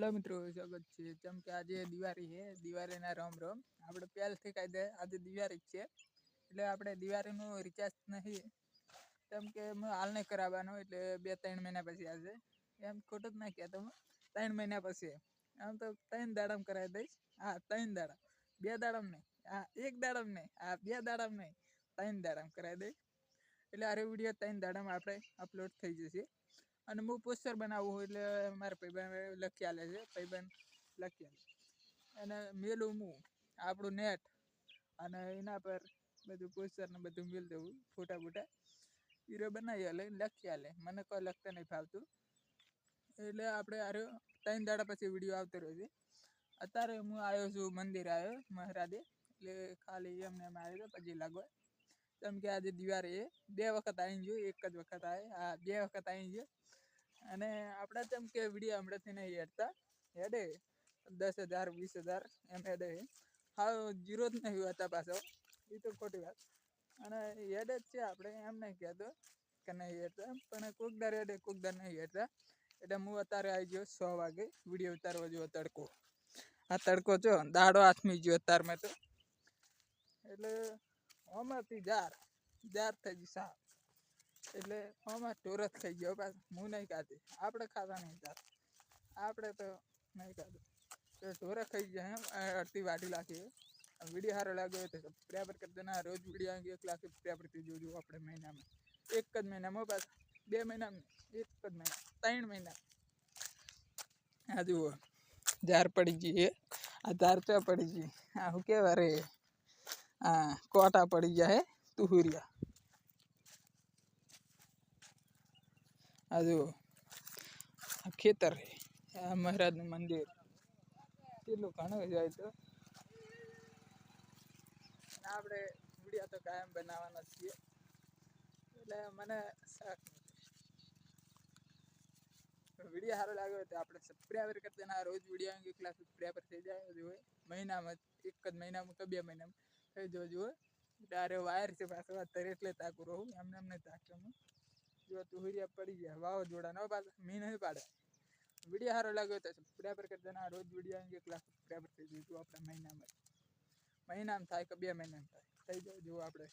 Hello મિત્રો સ્વાગત છે. જેમ કે આજે દિવાળી છે, દિવાળીના રમ રમ આપણે પહેલથી કહી દે આજે દિવાળી છે. એટલે આપણે દિવાળીનું રિચાર્જ નથી કેમ કે હાલ નહીં કરાવવાનો, એટલે બે, ત્રણ મહિના પછી આવશે એમ ખોટું જ ના કહેતો ત્રણ મહિના પછી. આમ તો ત્રણ દાડમ કરાવી દઈશ. હા, ત્રણ દાડા. બે દાડમ નહીં. હા, એક દાડમ નહીં. હા, બે દાડમ નહીં. ત્રણ દાડમ કરાવી દઈશ. એટલે આરે વીડિયો ત્રણ દાડામાં આપણે અપલોડ થઈ જશે. અને હું પોસ્ટર બનાવવું હોય એટલે મારા ભાઈબંધ લખી આલે છે, ભાઈબંધ લખી આલે અને મેલું હું આપણું નેટ અને એના પર બધું પોસ્ટરને બધું મેલ દેવું, ફોટા ફોટા હીરો બનાવી આલે, લખી આલે, મને કોઈ લખતા નહીં ફાવતું. એટલે આપણે આરો ત્રણ દાડા પછી વીડિયો આવતો રહ્યો છે. અત્યારે હું આવ્યો છું મંદિર આવ્યો, મહારાજે. એટલે ખાલી એમને એમ આવ્યો હતો પછી લાગો કેમ કે આજે દિવાળી એ બે વખત આવી ગયો એક જ વખત આવે. હા, બે વખત આવી ગયો અને આપણે તેમ કે વીડિયો હમણાંથી નહીં હેડતા. હેડે. દસ હજાર, વીસ હજાર એમ હેડે. હા જીરો જ નહીં હોતા પાછો. એ તો ખોટી વાત. અને હેડે જ છે આપણે, એમ નહીં કહેતો કે નહીં હેડતા. પણ કોક દર હેડે કોક દર નહીં હેડતા. એટલે હું અત્યારે આવી ગયો સો વાગે. વીડિયો ઉતારવો જેવો તડકો. આ તડકો છો દાડો હાથમી ગયો અત્યારમાં તો. એટલે આમાંથી જાર જાર થઈ ગઈ સાપ એટલે આમાં ટોરસ ખાઈ ગયો પાછો હું નહીં ખાતી. આપણે ખાતા નહીં જાર. આપણે તો નહીં ખાતું. તો ઢોરા ખાઈ ગયા એમ અડધી વાટી લાખી વીડિયો સારો લાગ્યો તો સબસ્ક્રાઈબર કરી દેના. રોજ વીડિયો એક લાખ સબસ્ક્રાઈબરથી જોજો આપણે મહિનામાં. એક જ મહિનામાં પાછા બે મહિનામાં એક જ મહિના ત્રણ મહિના આ જુઓ ઝાર પડી ગઈ આ ઝાર ચો પડી ગઈ? આ શું કહેવાય રે? આ કોટા પડી ગયા હે, તુહુરિયા. આ જુઓ ખેતર હે, આ મહારાજનું મંદિર. કેટલું ઘણું જાય તો. આપણે વીડિયો તો કાયમ બનાવવાના છીએ. એટલે મને શાક વીડિયો સારો લાગ્યો તો આપણે સબસ્ક્રાઈબર કરી દેના રોજ વીડિયો ક્લાસ સબસ્ક્રાઈબર થઈ જાય હોય. મહિનામાં એક જ મહિનામાં કે બે મહિનામાં. થઈ જવો ડારે વાયર છે પાછો અત્યારે એટલે તાકું રહું એમને એમને તાક્યો હું. જો તુહરિયા પડી ગયા, વાવાઝોડા નો પાછા મી નહીં પાડે. વીડિયો સારો લાગ્યો તો બરાબર કરી દેના રોજ વીડિયો એક ક્લાસ સબસ્ક્રાઈબર થઈ જઈશું આપણે મહિનામાં. મહિનામાં થાય કે બે મહિનામાં થાય. થઈ જાય, જુઓ આપણે.